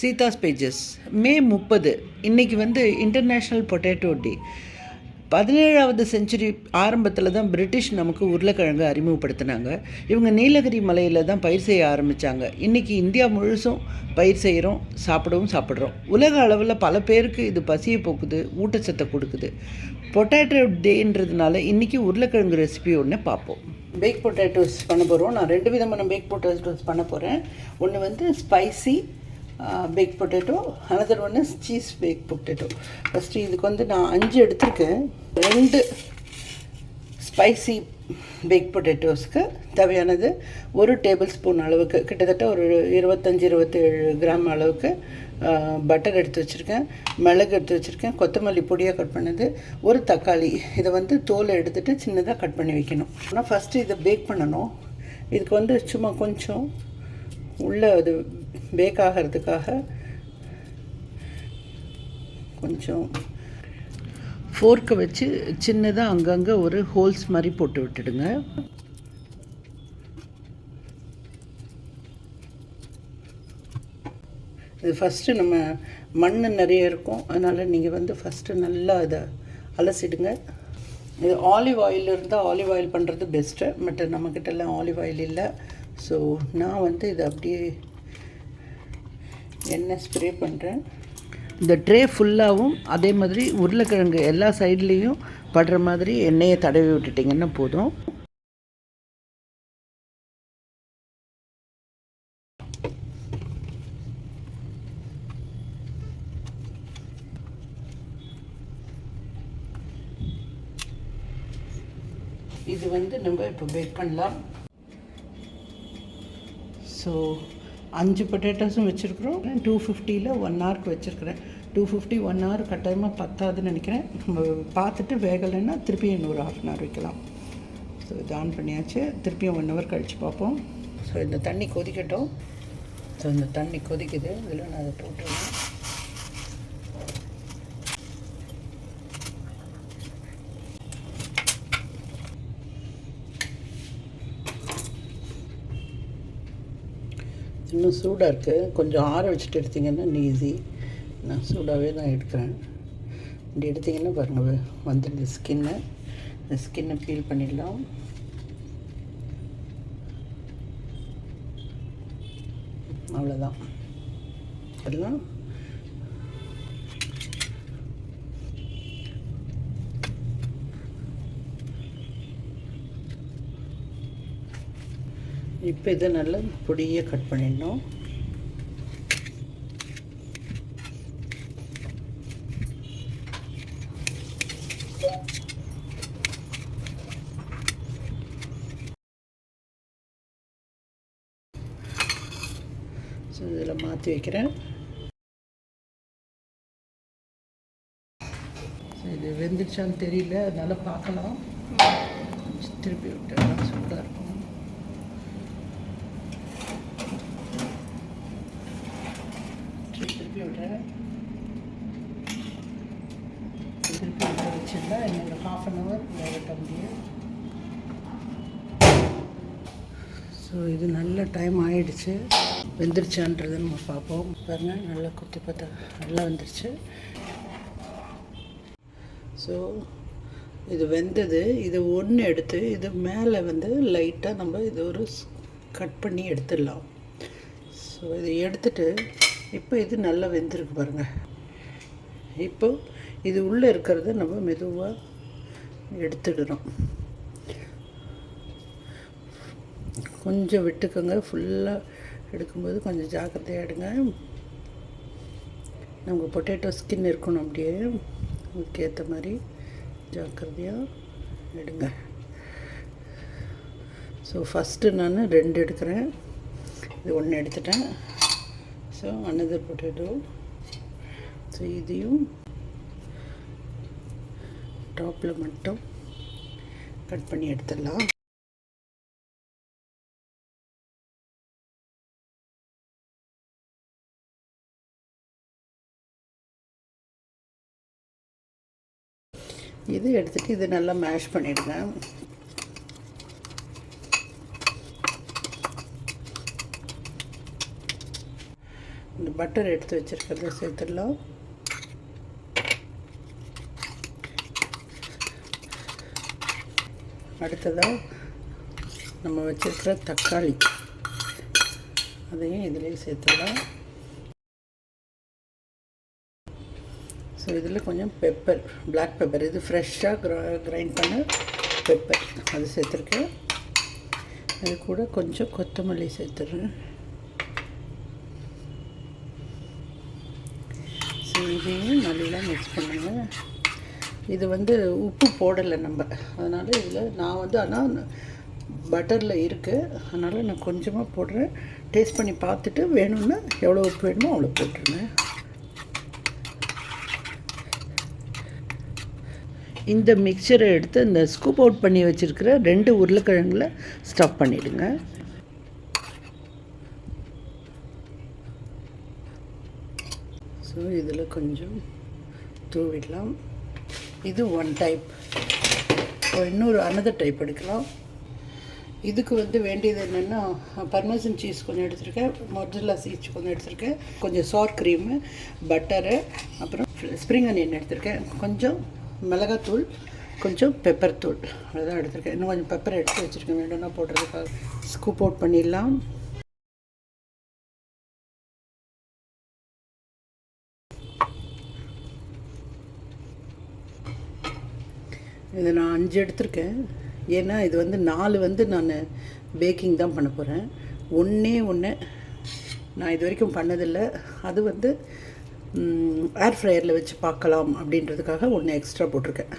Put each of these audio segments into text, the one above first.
Seetha's pages மே முப்பது. இன்றைக்கி வந்து இன்டர்நேஷ்னல் பொட்டேட்டோ டே பதினேழாவது செஞ்சுரி ஆரம்பத்தில் தான் பிரிட்டிஷ் நமக்கு உருளைக்கிழங்கு அறிமுகப்படுத்தினாங்க. இவங்க நீலகிரி மலையில் தான் பயிர் செய்ய ஆரம்பித்தாங்க இன்றைக்கி இந்தியா முழுசும் பயிர் செய்கிறோம் சாப்பிடவும் சாப்பிட்றோம். உலக அளவில் பல பேருக்கு இது பசியை போக்குது ஊட்டச்சத்தை கொடுக்குது. பொட்டேட்டோ டேன்றதுனால இன்றைக்கி உருளைக்கிழங்கு ரெசிபி ஒன்று பார்ப்போம். பேக் பொட்டேட்டோஸ் பண்ண போகிறோம் நான் ரெண்டு விதமான பேக் பொட்டேட்டோஸ் பண்ண போகிறேன் ஒன்று வந்து spicy baked potato another one is cheese baked potato first இதுக்கு வந்து நான் அஞ்சு எடுத்திருக்கேன். ரெண்டு ஸ்பைசி பேக் பொட்டேட்டோஸ்க்கு தேவையானது ஒரு டேபிள் ஸ்பூன் அளவுக்கு கிட்டத்தட்ட ஒரு இருபத்தஞ்சி இருபத்தேழு கிராம் அளவுக்கு பட்டர் எடுத்து வச்சுருக்கேன். மிளகு எடுத்து வச்சுருக்கேன். கொத்தமல்லி பொடியாக கட் பண்ணது. ஒரு தக்காளி. இதை வந்து தோலை எடுத்துகிட்டு சின்னதாக கட் பண்ணி வைக்கணும். ஆனால் ஃபஸ்ட்டு இதை பேக் பண்ணணும். இதுக்கு வந்து சும்மா கொஞ்சம் உள்ளே அது பேக் ஆகிறதுக்காக கொஞ்சம் ஃபோர்க்கை வச்சு சின்னதாக அங்கங்கே ஒரு ஹோல்ஸ் மாதிரி போட்டு விட்டுடுங்க. இது ஃபஸ்ட்டு நம்ம மண் நிறைய இருக்கும். அதனால் நீங்கள் வந்து ஃபஸ்ட்டு நல்லா இதை அலசிடுங்க. இது ஆலிவ் ஆயில் இருந்தால் ஆலிவ் ஆயில் பண்ணுறது பெஸ்ட்டு பட் நம்மக்கிட்டலாம் ஆலிவ் ஆயில் இல்லை. ஸோ நான் வந்து இதை அப்படியே எண்ணெய் ஸ்ப்ரே பண்ணுறேன் இந்த ட்ரே ஃபுல்லாகவும் அதே மாதிரி உருளைக்கிழங்கு எல்லா சைட்லேயும் படுற மாதிரி எண்ணெயை தடவி விட்டுட்டிங்கன்னா போதும். இது வந்து நம்ம இப்போ பேக் பண்ணலாம். ஸோ அஞ்சு பொட்டேட்டோஸும் வச்சுருக்குறோம். டூ ஃபிஃப்டியில் ஒன் ஹவருக்கு வச்சுருக்குறேன். டூ ஃபிஃப்டி ஒன் ஹவர் கட்டாயமாக பத்தாதுன்னு நினைக்கிறேன். நம்ம பார்த்துட்டு வேகலைன்னா திருப்பி இன்னொரு ஹாஃப் அன் ஹவர் வைக்கலாம். ஸோ இது ஆன் பண்ணியாச்சு. திருப்பியும் ஒன் ஹவர் கழித்து பார்ப்போம். ஸோ இந்த தண்ணி கொதிக்கட்டும். ஸோ இந்த தண்ணி கொதிக்குது. இதில் நான் அதை போட்டுருவேன் இன்னும் சூடாக இருக்குது கொஞ்சம் ஆற வச்சுட்டு எடுத்திங்கன்னா ஈஸி நான் சூடாகவே தான் எடுக்கிறேன். இப்படி எடுத்திங்கன்னா பாருங்கள் வந்துடுது ஸ்கின்னு இந்த ஸ்கின்னை ஃபீல் பண்ணிடலாம். அவ்வளோதான் எல்லாம் இப்போ இதை நல்லா பொடியை கட் பண்ணிடணும். ஸோ இதில் மாற்றி வைக்கிறேன். ஸோ இது வெந்துடுச்சான்னு தெரியல அதனால் பார்க்கலாம். திருப்பி விட்டுறலாம் சூடாக இருக்கும் திருப்பி விடுறேன் திருப்பி விட்டு வச்சிருந்தா இன்னொரு ஹாஃப் அன் ஹவர் வேகட்ட முடியும் ஸோ இது நல்ல டைம் ஆகிடுச்சு வெந்துருச்சான்றதை நம்ம பார்ப்போம். பாருங்கள் நல்லா குத்தி பார்த்தா நல்லா வந்துருச்சு. ஸோ இது வெந்தது. இது ஒன்று எடுத்து இது மேலே வந்து லைட்டாக நம்ம இது ஒரு கட் பண்ணி எடுத்துடலாம். ஸோ இதை எடுத்துட்டு இப்போ இது நல்லா வெந்திருக்கு பாருங்கள் இப்போ இது உள்ளே இருக்கிறத நம்ம மெதுவாக எடுத்துடணும். கொஞ்சம் விட்டுக்கோங்க. ஃபுல்லாக எடுக்கும்போது கொஞ்சம் ஜாக்கிரதையாக எடுங்க. நமக்கு பொட்டேட்டோ ஸ்கின் இருக்கணும் அப்படியே. அதுக்கேற்ற மாதிரி ஜாக்கிரதையாக எடுங்க. ஸோ ஃபஸ்ட்டு நான் ரெண்டு எடுக்கிறேன். இது ஒன்று எடுத்துட்டேன். ஸோ அனதர் பொட்டேட்டோ ஸோ இதையும் டாப்பில் மட்டும் கட் பண்ணி எடுத்துடலாம். இது எடுத்துகிட்டு இது நல்லா மேஷ் பண்ணிவிடுங்க பட்டர் எடுத்து வச்சுருக்கிறத சேர்த்துடலாம். அடுத்ததாக நம்ம வச்சுருக்கிற தக்காளி. அதையும் இதுலேயும் சேர்த்துடலாம். ஸோ இதில் கொஞ்சம் பெப்பர் பிளாக் பெப்பர் இது ஃப்ரெஷ்ஷாக க்ரா கிரைண்ட் பண்ண பெப்பர் அது சேர்த்துருக்கேன். அது கூட கொஞ்சம் கொத்தமல்லி சேர்த்துடுறேன் ஸோ இதையும் நல்லா மிக்ஸ் பண்ணுங்கள் இது வந்து உப்பு போடலை நம்ம. அதனால் இதில் நான் வந்து ஆனால் பட்டரில் இருக்குது அதனால் நான் கொஞ்சமாக போடுறேன். டேஸ்ட் பண்ணி பார்த்துட்டு வேணும்னா எவ்வளோ உப்பு வேணுமோ அவ்வளோ போட்டுருங்க. இந்த மிக்சரை எடுத்து இந்த ஸ்கூப் அவுட் பண்ணி வச்சுருக்கிற ரெண்டு உருளைக்கிழங்குல ஸ்டஃப் பண்ணிவிடுங்க ஸோ இதில் கொஞ்சம் தூவிடலாம். இது ஒன் டைப் இப்போ இன்னொரு அனதர் டைப் எடுக்கலாம். இதுக்கு வந்து வேண்டியது என்னென்னா பர்மசன் சீஸ் கொஞ்சம் எடுத்திருக்கேன். மொஜல்லா சீஸ் கொஞ்சம் எடுத்திருக்கேன். கொஞ்சம் சார் க்ரீமு பட்டரு அப்புறம் ஸ்ப்ரிங் அனியன் எடுத்திருக்கேன். கொஞ்சம் மிளகாத்தூள் கொஞ்சம் பெப்பர் தூள். அதுதான் எடுத்திருக்கேன். இன்னும் கொஞ்சம் பெப்பர் எடுத்து வச்சுருக்கேன். வேண்டும்னா போடுறதுக்காக ஸ்கூப் அவுட் பண்ணிடலாம். இதை நான் அஞ்சு எடுத்திருக்கேன். ஏன்னா இது வந்து நாலு வந்து நான் பேக்கிங் தான் பண்ண போகிறேன் ஒன்றே ஒன்று நான் இது வரைக்கும் பண்ணதில்லை. அது வந்து ஏர் ஃப்ரையரில் வச்சு பார்க்கலாம் அப்படின்றதுக்காக ஒன்று எக்ஸ்ட்ரா போட்டிருக்கேன்.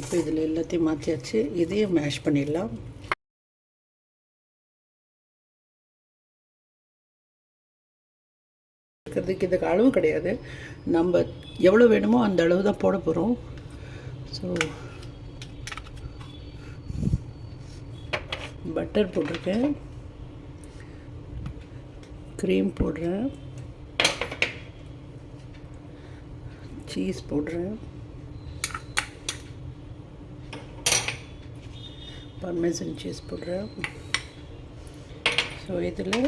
இப்போ இதில் எல்லாத்தையும் மாற்றியாச்சு. இதையும் மேஷ் பண்ணிடலாம். இதுக்கு அளவு கிடையாது. நம்ம எவ்வளோ வேணுமோ அந்த அளவு தான் போட போகிறோம் ஸோ பட்டர் போட்டிருக்கேன். க்ரீம் போடுறேன். சீஸ் போடுறேன். பர்மேசன் சீஸ் போடுறேன். ஸோ இதில்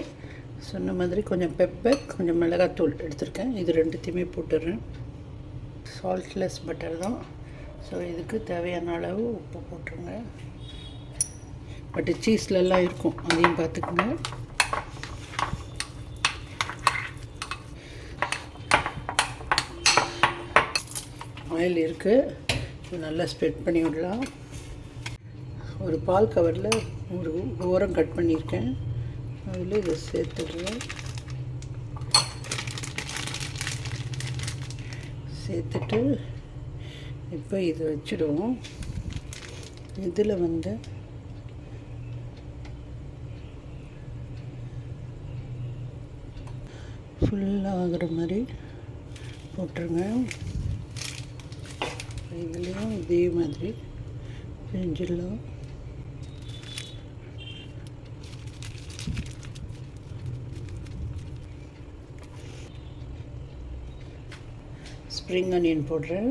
சொன்ன மாதிரி கொஞ்சம் பெப்பர் கொஞ்சம் மிளகாத்தூள் எடுத்திருக்கேன். இது ரெண்டுத்தையுமே போட்டுடுறேன். சால்ட்லெஸ் பட்டர் தான். ஸோ இதுக்கு தேவையான அளவு உப்பு போட்டுருங்க. பட்டு சீஸ்லெல்லாம் இருக்கும். அதையும் பார்த்துக்குங்க. ஆயில் இருக்குது நல்லா ஸ்ப்ரெட் பண்ணி விடலாம். ஒரு பால் கவரில் ஒரு ஓரம் கட் பண்ணியிருக்கேன். அதில் இதை சேர்த்துடுறேன் சேர்த்துட்டு இப்போ இது வச்சுடுவோம் இதில் வந்து ஃபுல்லாகிற மாதிரி போட்டுருங்க இதுலேயும் இதே மாதிரி செஞ்சிடலாம் ஸ்ப்ரிங் அனியன் போடுறேன்.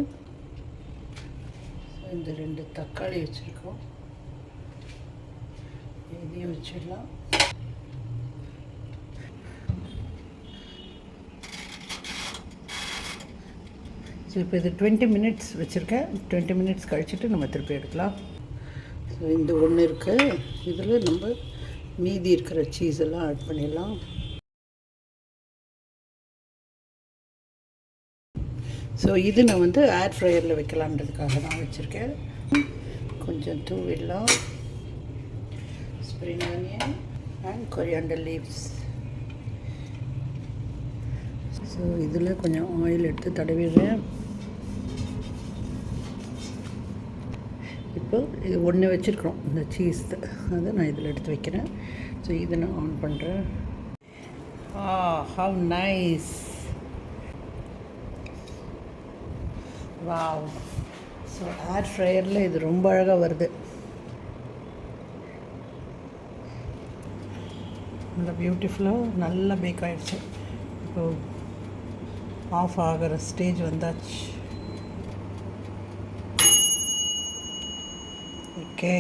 இந்த ரெண்டு தக்காளி வச்சுருக்கோம். இதையும் வச்சிடலாம். ஸோ இப்போ இது டுவெண்ட்டி மினிட்ஸ் வச்சுருக்கேன். டுவெண்ட்டி மினிட்ஸ் கழிச்சுட்டு நம்ம திருப்பி எடுக்கலாம். ஸோ இந்த ஒன்று இருக்குது இதில் நம்ம மீதி இருக்கிற சீஸ் எல்லாம் ஆட் பண்ணிடலாம். ஸோ இது நான் வந்து ஏர் ஃப்ரையரில் வைக்கலான்றதுக்காக தான் வச்சுருக்கேன். கொஞ்சம் தூவிடலாம். Spring onion and coriander leaves so இதில் கொஞ்சம் ஆயில் எடுத்து தடவிடுறேன். இப்போ இது ஒன்று வச்சுருக்குறோம். இந்த சீஸ் அதை நான் இதில் எடுத்து வைக்கிறேன். ஸோ இதை நான் ஆன் பண்ணுறேன் ஆ how nice wow so air ஃப்ரையரில் இது ரொம்ப அழகாக வருது. நல்லா பியூட்டிஃபுல்லாக நல்லா பேக் ஆகிடுச்சு இப்போ ஆஃப் ஆகிற ஸ்டேஜ் வந்தாச்சு. ஓகே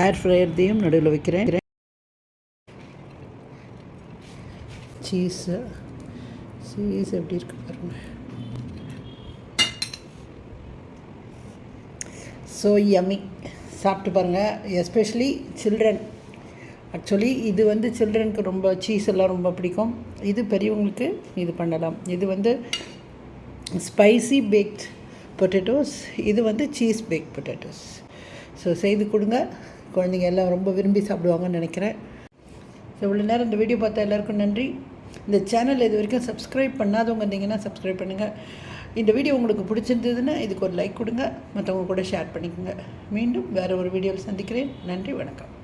ஏர் ஃப்ரையர்தையும் நடுவில் வைக்கிறேன். சீஸு சீஸ் எப்படி இருக்கு பாருங்க. ஸோ யம்மி சாப்பிட்டு பாருங்கள் எஸ்பெஷலி சில்ட்ரன் ஆக்சுவலி இது வந்து சில்ட்ரனுக்கு ரொம்ப சீஸ் எல்லாம் ரொம்ப பிடிக்கும். இது பெரியவங்களுக்கு இது பண்ணலாம். இது வந்து ஸ்பைசி பேக்ட் பொட்டேட்டோஸ் இது வந்து சீஸ் பேக் பொட்டேட்டோஸ் ஸோ செய்து கொடுங்க. குழந்தைங்க எல்லாம் ரொம்ப விரும்பி சாப்பிடுவாங்கன்னு நினைக்கிறேன். ஸோ இவ்வளோ நேரம் இந்த வீடியோ பார்த்தா எல்லாருக்கும் நன்றி. இந்த சேனல் இது வரைக்கும் சப்ஸ்கிரைப் பண்ணாதவங்க இருந்தீங்கன்னா சப்ஸ்கிரைப் பண்ணுங்கள் இந்த வீடியோ உங்களுக்கு பிடிச்சிருந்ததுன்னா இதுக்கு ஒரு லைக் கொடுங்க. மற்றவங்க கூட ஷேர் பண்ணிக்கோங்க. மீண்டும் வேறு ஒரு வீடியோவில் சந்திக்கிறேன். நன்றி வணக்கம்.